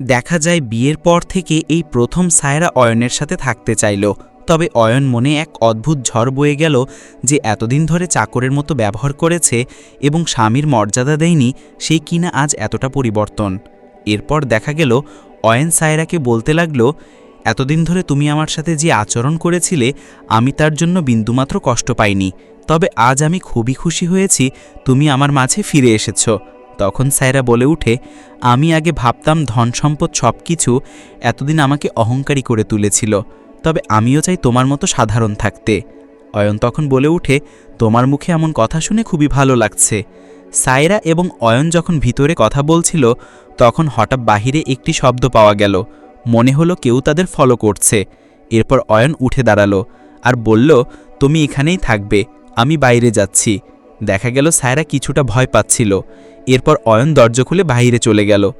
দেখা যায় বিয়ের পর থেকে এই প্রথম সায়রা অয়নের সাথে থাকতে চাইল। তবে অয়ন মনে এক অদ্ভুত ঝড় বয়ে গেল যে এতদিন ধরে চাকরের মতো ব্যবহার করেছে এবং স্বামীর মর্যাদা দেয়নি সেই কিনা আজ এতটা পরিবর্তন। এরপর দেখা গেল, অয়ন সায়রাকে বলতে লাগল, এতদিন ধরে তুমি আমার সাথে যে আচরণ করেছিলে, আমি তার জন্য বিন্দুমাত্র কষ্ট পাইনি। তবে আজ আমি খুবই খুশি হয়েছি, তুমি আমার মাঝে ফিরে এসেছ। তখন সায়রা বলে উঠে, আমি আগে ভাবতাম ধন সম্পদ সব কিছু এতদিন আমাকে অহংকারী করে তুলেছিল, তবে আমিও চাই তোমার মতো সাধারণ থাকতে। অয়ন তখন বলে উঠে, তোমার মুখে এমন কথা শুনে খুবই ভালো লাগছে। সায়রা এবং অয়ন যখন ভিতরে কথা বলছিল, তখন হঠাৎ বাহিরে একটি শব্দ পাওয়া গেল। মনে হলো কেউ তাদের ফলো করছে। এরপর অয়ন উঠে দাঁড়াল আর বলল, তুমি এখানেই থাকবে, আমি বাইরে যাচ্ছি। দেখা গেল সায়রা কিছুটা ভয় পাচ্ছিল। এরপর অয়ন দরজা খুলে বাহিরে চলে গেল।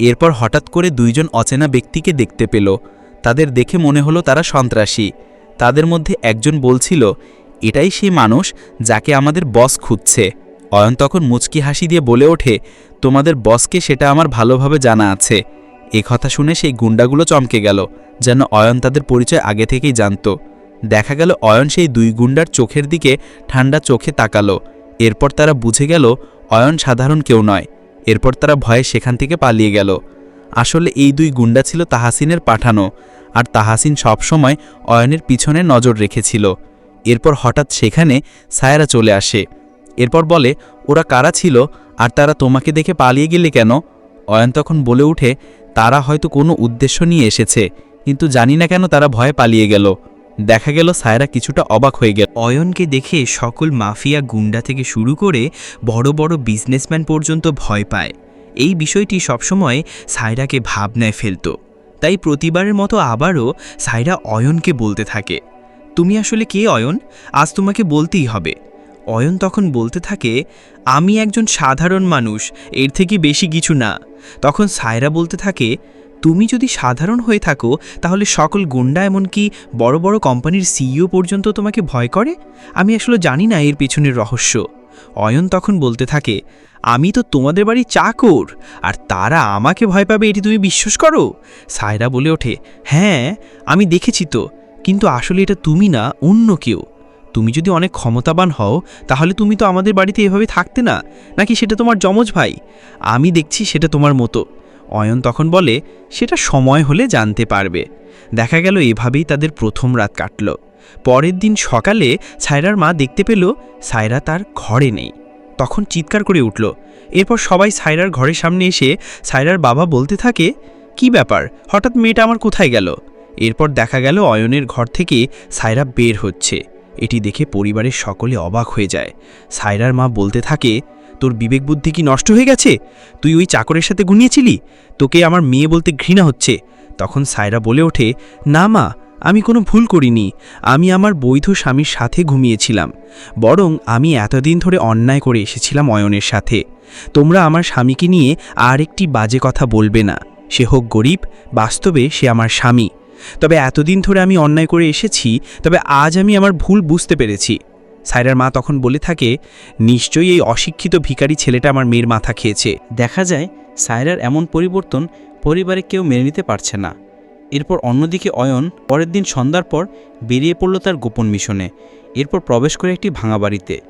এরপর হঠাৎ করে দুইজন অচেনা ব্যক্তিকে দেখতে পেল। তাদের দেখে মনে হলো তারা সন্ত্রাসী। তাদের মধ্যে একজন বলছিল, এটাই সেই মানুষ যাকে আমাদের বস খুঁজছে। অয়ন তখন মুচকি হাসি দিয়ে বলে ওঠে, তোমাদের বসকে সেটা আমার ভালোভাবে জানা আছে। এ কথা শুনে সেই গুন্ডাগুলো চমকে গেল, যেন অয়ন তাদের পরিচয় আগে থেকেই জানত। দেখা গেল অয়ন সেই দুই গুন্ডার চোখের দিকে ঠান্ডা চোখে তাকালো। এরপর তারা বুঝে গেল অয়ন সাধারণ কেউ নয়। এরপর তারা ভয়ে সেখান থেকে পালিয়ে গেল। আসলে এই দুই গুন্ডা ছিল তাহাসিনের পাঠানো, আর তাহাসিন সবসময় অয়নের পিছনে নজর রেখেছিল। এরপর হঠাৎ সেখানে সায়রা চলে আসে। এরপর বলে, ওরা কারা ছিল? আর তারা তোমাকে দেখে পালিয়ে গেলে কেন? অয়ন তখন বলে উঠে, তারা হয়তো কোনো উদ্দেশ্য নিয়ে এসেছে, কিন্তু জানি না কেন তারা ভয়ে পালিয়ে গেল। দেখা গেল সায়রা কিছুটা অবাক হয়ে গেল। অয়নকে দেখে সকল মাফিয়া গুন্ডা থেকে শুরু করে বড় বড় বিজনেসম্যান পর্যন্ত ভয় পায়। এই বিষয়টি সবসময় সায়রাকে ভাবনায় ফেলত। তাই প্রতিবারের মতো আবারও সায়রা অয়নকে বলতে থাকে। তুমি আসলে কে অয়ন? আজ তোমাকে বলতেই হবে। অয়ন তখন বলতে থাকে, আমি একজন সাধারণ মানুষ, এর থেকে বেশি কিছু না। তখন সায়রা বলতে থাকে তুমি যদি সাধারণ হয়ে থাকো, তাহলে সকল গুন্ডা এমনকি বড় বড় কোম্পানির সিইও পর্যন্ত তোমাকে ভয় করে? আমি আসলে জানি না এর পেছনের রহস্য। অয়ন তখন বলতে থাকে, আমি তো তোমাদের বাড়ি চাকর, আর তারা আমাকে ভয় পাবে, এটি তুমি বিশ্বাস করো? সায়রা বলে ওঠে হ্যাঁ আমি দেখেছি তো, কিন্তু আসলে এটা তুমি না, অন্য কেউ। তুমি যদি অনেক ক্ষমতাবান হও, তাহলে তুমি তো আমাদের বাড়িতে এভাবে থাকতে না, নাকি সেটা তোমার যমজ ভাই? আমি দেখছি সেটা তোমার মতো। অয়ন তখন বলে, সেটা সময় হলে জানতে পারবে। দেখা গেল এভাবেই তাদের প্রথম রাত কাটল। পরের দিন সকালে সায়রার মা দেখতে পেল সায়রা তার ঘরে নেই। তখন চিৎকার করে উঠল। এরপর সবাই সায়রার ঘরের সামনে এসে সায়রার বাবা বলতে থাকে, কি ব্যাপার? হঠাৎ মেয়েটা আমার কোথায় গেল? এরপর দেখা গেল অয়নের ঘর থেকে সায়রা বের হচ্ছে। এটি দেখে পরিবারের সকলে অবাক হয়ে যায়। সায়রার মা বলতে থাকে তোর বিবেক বুদ্ধি কি নষ্ট হয়ে গেছে? তুই ওই চাকরের সাথে ঘুমিয়েছিলি? তোকে আমার মেয়ে বলতে ঘৃণা হচ্ছে। তখন সায়রা বলে ওঠে, না মা, আমি কোনো ভুল করিনি। আমি আমার বৈধ স্বামীর সাথে ঘুমিয়েছিলাম। বরং আমি এতদিন ধরে অন্যায় করে এসেছিলাম অয়নের সাথে। তোমরা আমার স্বামীকে নিয়ে আর একটি বাজে কথা বলবে না। সে হোক গরিব, বাস্তবে সে আমার স্বামী। তবে এতদিন ধরে আমি অন্যায় করে এসেছি, তবে আজ আমি আমার ভুল বুঝতে পেরেছি। সায়রার মা তখন বলে থাকে, নিশ্চয়ই এই অশিক্ষিত ভিখারি ছেলেটা আমার মেয়ের মাথা খেয়েছে। দেখা যায় সায়রার এমন পরিবর্তন পরিবারে কেউ মেনে নিতে পারছে না। এরপর অন্যদিকে অয়ন পরের দিন সন্ধ্যার পর বেরিয়ে পড়ল তার গোপন মিশনে। এরপর প্রবেশ করে একটি ভাঙা বাড়িতে।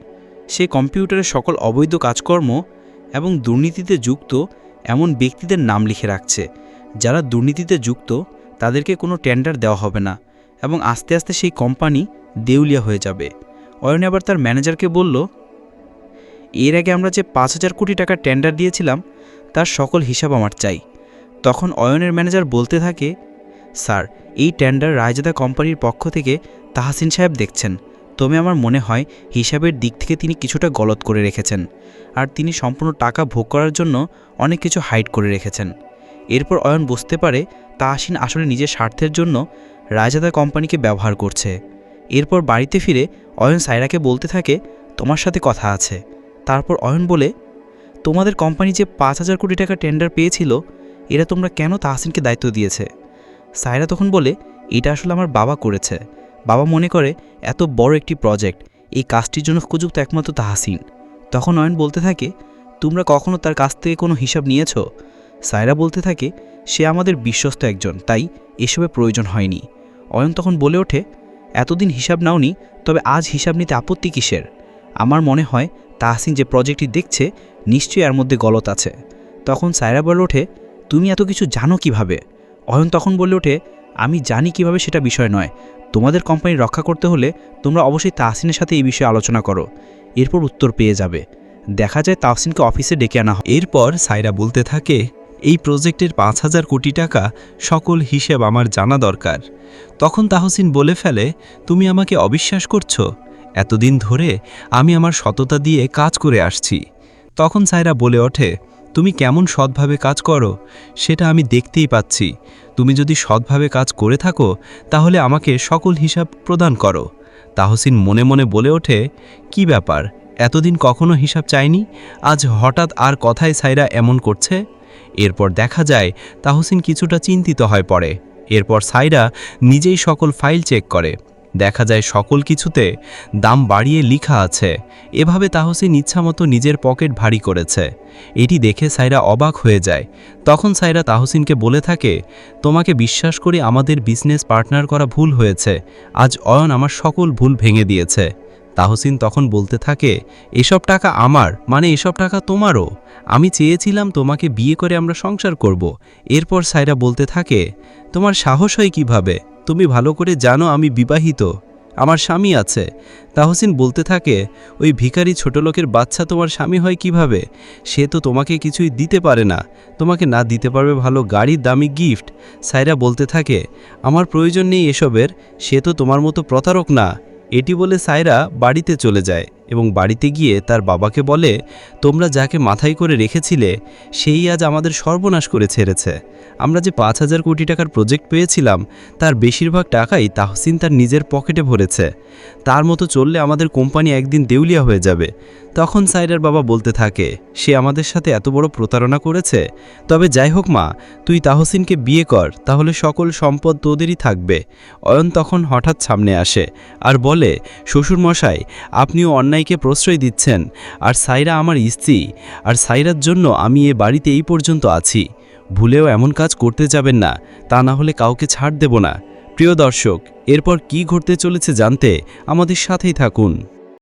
সে কম্পিউটারের সকল অবৈধ কাজকর্ম এবং দুর্নীতিতে যুক্ত এমন ব্যক্তিদের নাম লিখে রাখছে। যারা দুর্নীতিতে যুক্ত, তাদেরকে কোনো টেন্ডার দেওয়া হবে না এবং আস্তে আস্তে সেই কোম্পানি দেউলিয়া হয়ে যাবে। অয়ন আবার তার ম্যানেজারকে বলল, এর আগে আমরা যে পাঁচ হাজার কোটি টাকা টেন্ডার দিয়েছিলাম, তার সকল হিসাব আমার চাই। তখন অয়নের ম্যানেজার বলতে থাকে, স্যার, এই টেন্ডার রায়জাদা কোম্পানির পক্ষ থেকে তাহাসিন সাহেব দেখছেন। তবে আমার মনে হয় হিসাবের দিক থেকে তিনি কিছুটা গলত করে রেখেছেন, আর তিনি সম্পূর্ণ টাকা ভোগ করার জন্য অনেক কিছু হাইড করে রেখেছেন। এরপর অয়ন বুঝতে পারে তাহাসিন আসলে নিজের স্বার্থের জন্য রায়জাদা কোম্পানিকে ব্যবহার করছে। এরপর বাড়িতে ফিরে অয়ন সাইরাকে বলতে থাকে, তোমার সাথে কথা আছে। তারপর অয়ন বলে, তোমাদের কোম্পানি যে পাঁচ হাজার কোটি টাকা টেন্ডার পেয়েছিল, এরা তোমরা কেন তাহসিনকে দায়িত্ব দিয়েছে? সায়রা তখন বলে, এটা আসলে আমার বাবা করেছে। বাবা মনে করে, এত বড় একটি প্রজেক্ট, এই কাজটির জন্য উপযুক্ত একমাত্র তাহাসিন। তখন অয়ন বলতে থাকে, তোমরা কখনো তার কাছ থেকে কোনো হিসাব নিয়েছ? সায়রা বলতে থাকে, সে আমাদের বিশ্বস্ত একজন, তাই এসবে প্রয়োজন হয়নি। অয়ন তখন বলে ওঠে এতদিন হিসাব নাওনি, তবে আজ হিসাব নিতে আপত্তি কিসের? আমার মনে হয় তাহসিন যে প্রজেক্টটি দেখছে, নিশ্চয়ই এর মধ্যে গলত আছে। তখন সায়রা বলে ওঠে, তুমি এত কিছু জানো কীভাবে? অয়ন তখন বলে ওঠে, আমি জানি কীভাবে সেটা বিষয় নয়। তোমাদের কোম্পানি রক্ষা করতে হলে তোমরা অবশ্যই তাহসিনের সাথে এই বিষয়ে আলোচনা করো। এরপর উত্তর পেয়ে যাবে। দেখা যায় তাহসিনকে অফিসে ডেকে আনা হয়। এরপর সাইরা বলতে থাকে এই প্রজেক্টের পাঁচ হাজার কোটি টাকা সকল হিসেব আমার জানা দরকার। তখন তাহসিন বলে ফেলে, তুমি আমাকে অবিশ্বাস করছ? এতদিন ধরে আমি আমার সততা দিয়ে কাজ করে আসছি। তখন সাইরা বলে ওঠে, তুমি কেমন সৎভাবে কাজ করো, সেটা আমি দেখতেই পাচ্ছি। তুমি যদি সৎভাবে কাজ করে থাকো, তাহলে আমাকে সকল হিসাব প্রদান করো। তাহসিন মনে মনে বলে ওঠে, কি ব্যাপার? এতদিন কখনো হিসাব চাইনি? আজ হঠাৎ আর কথায় সাইরা এমন করছে? এরপর দেখা যায় তাহসিন কিছুটা চিন্তিত হয়ে পড়ে। এরপর সাইরা নিজেই সকল ফাইল চেক করে। দেখা যায় সকল কিছুতে দাম বাড়িয়ে লিখা আছে। এভাবে তাহসিন ইচ্ছামতো নিজের পকেট ভারী করেছে। এটি দেখে সাইরা অবাক হয়ে যায়। তখন সাইরা তাহসিনকে বলে থাকে, তোমাকে বিশ্বাস করে আমাদের বিজনেস পার্টনার করা ভুল হয়েছে। আজ অয়ন আমার সকল ভুল ভেঙে দিয়েছে। তাহসিন তখন বলতে থাকে, এসব টাকা আমার মানে এসব টাকা তোমারও। আমি চেয়েছিলাম তোমাকে বিয়ে করে আমরা সংসার করব। এরপর সাইরা বলতে থাকে, তোমার সাহস হয় কীভাবে? তুমি ভালো করে জানো আমি বিবাহিত, আমার স্বামী আছে। তাহসিন বলতে থাকে, ওই ভিখারি ছোট লোকের বাচ্চা তোমার স্বামী হয় কীভাবে? সে তো তোমাকে কিছুই দিতে পারে না। তোমাকে না দিতে পারবে ভালো গাড়ির দামি গিফট। সাইরা বলতে থাকে, আমার প্রয়োজন নেই এসবের, সে তো তোমার মতো প্রতারক না। এটি বলে সায়রা বাড়িতে চলে যায়। এবং বাড়িতে গিয়ে তার বাবাকে বলে, তোমরা যাকে মাথায় করে রেখেছিলে, সেই আজ আমাদের সর্বনাশ করে ছেড়েছে। আমরা যে পাঁচ হাজার কোটি টাকার প্রজেক্ট পেয়েছিলাম, তার বেশিরভাগ টাকাই তাহসিন তার নিজের পকেটে ভরেছে। তার মতো চললে আমাদের কোম্পানি একদিন দেউলিয়া হয়ে যাবে। তখন সাইরার বাবা বলতে থাকে, সে আমাদের সাথে এত বড় প্রতারণা করেছে? তবে যাই হোক মা, তুই তাহসিনকে বিয়ে কর, তাহলে সকল সম্পদ তোদেরই থাকবে। অয়ন তখন হঠাৎ সামনে আসে আর বলে, শ্বশুরমশাই, আপনিও অন্যায়কে প্রশ্রয় দিচ্ছেন, আর সাইরা আমার স্ত্রী, আর সাইরার জন্য আমি এ বাড়িতে এই পর্যন্ত আছি। ভুলেও এমন কাজ করতে যাবেন না, তা না হলে কাউকে ছাড় দেব না। প্রিয় দর্শক, এরপর কি ঘটতে চলেছে জানতে আমাদের সাথেই থাকুন।